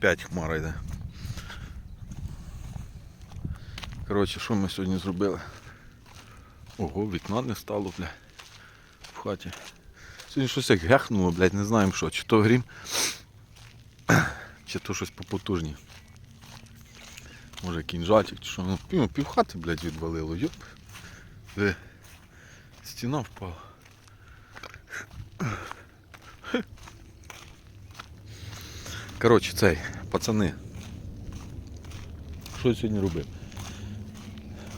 опять хмара йде. Коротше, що ми сьогодні зробили? Ого, вікна не стало, бля. В хаті. Сьогодні щось як гехнуло, блядь, не знаємо що. Чи то грім, чи то щось попотужні. Може кінжатик, чи що. Ну, пів, пів хати, блядь, відвалило, йоп. Стіна впала. Коротше, цей, пацани. Що я сьогодні робив?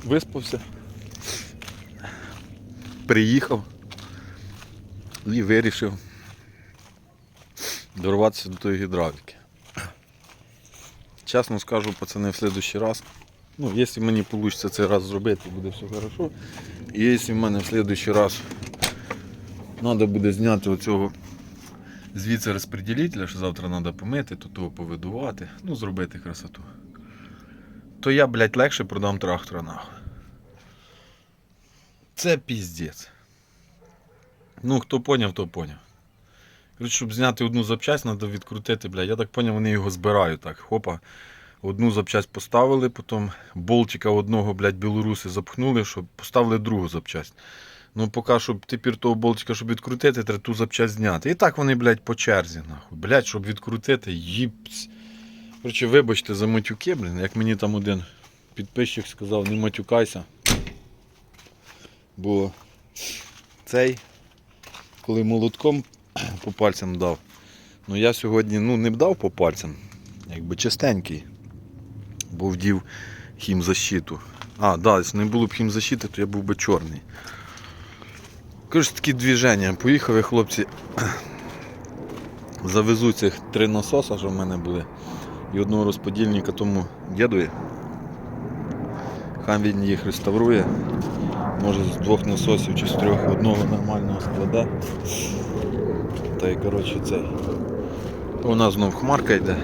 Виспався. Приїхав і вирішив дорватися до тої гідравліки. Чесно скажу, пацани, в следующий раз. Ну, якщо мені вийде цей раз зробити, буде все хорошо. І якщо в мене в следующий раз треба буде зняти оцього звідси розподілителя, що завтра треба помити, то того повидувати, ну зробити красоту. То я, блядь, легше продам трактора нахуй. Це піздець. Ну, хто поняв, то поняв. Коротше, щоб зняти одну запчасть, треба відкрутити, блядь. Я так поняв, вони його збирають так. Хопа. Одну запчасть поставили, потім болтика одного, блядь, білоруси запхнули, щоб поставили другу запчасть. Ну, поки щоб тепер того болтика, щоб відкрутити, треба ту запчасть зняти. І так вони, блядь, по черзі, нахуй. Блядь, щоб відкрутити, їпс. Коротше, вибачте за матюки, блін, як мені там один підписчик сказав, не матюкайся. Бо цей, коли молотком по пальцям дав, ну я сьогодні ну, не дав по пальцям, якби чистенький, бо вдів хімзащиту. А, да, якщо не було б хімзащити, то я був би чорний. Коротше, такі движення. Поїхали хлопці. Завезу цих три насоса, що в мене були. І одного розподільника тому дідові. Хай він їх реставрує. Може з двох насосів чи з трьох одного нормального складе. Та й коротше цей. У нас знов хмарка йде.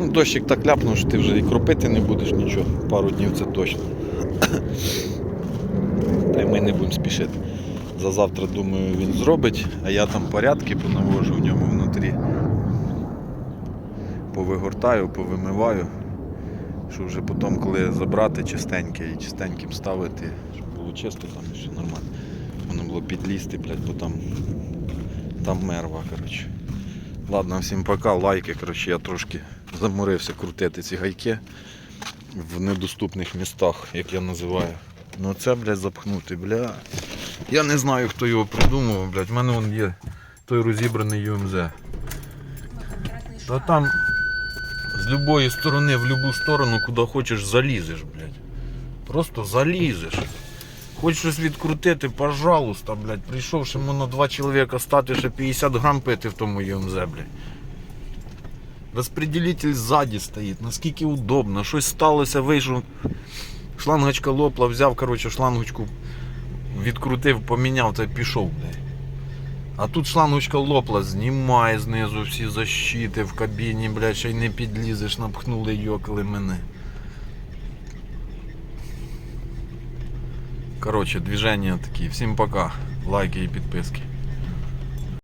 Ну, дощик так ляпнув, що ти вже і кропити не будеш нічого. Пару днів це точно. Та й ми не будемо спішити. За завтра, думаю, він зробить, а я там порядки понавожу в ньому внутрі. Повигортаю, повимиваю. Щоб вже потім, коли забрати чистеньке і чистеньким ставити, щоб було чисто там все нормально. Воно було підлізти, блядь, бо там, там мерва, коротше. Ладно, всім пока, лайки, коротше, я трошки заморився крутити ці гайки в недоступних містах, як я називаю. Ну це, блядь, запхнути, бля. Я не знаю, хто його придумав, блядь. В мене вон є той розібраний ЮМЗ. Та там з любої сторони, в будь-яку сторону, куди хочеш, залізеш, блядь. Просто залізеш. Хочеш щось відкрутити, пожалуйста, блядь. Прийшов, ще можна два чоловіка стати, ще 50 грам пити в тому ЮМЗ, блядь. Розпределитель ззаді стоїть, наскільки удобно, щось сталося, вийшов. Шлангочка лопла, взяв, коротше, шлангочку, відкрутив, поміняв та пішов, блядь. А тут шлангочка лопла, знімай знизу всі защити в кабіні, блядь, ще й не підлізеш, напхнули йокли мене. Коротше, движення такі. Всім пока. Лайки і підписки.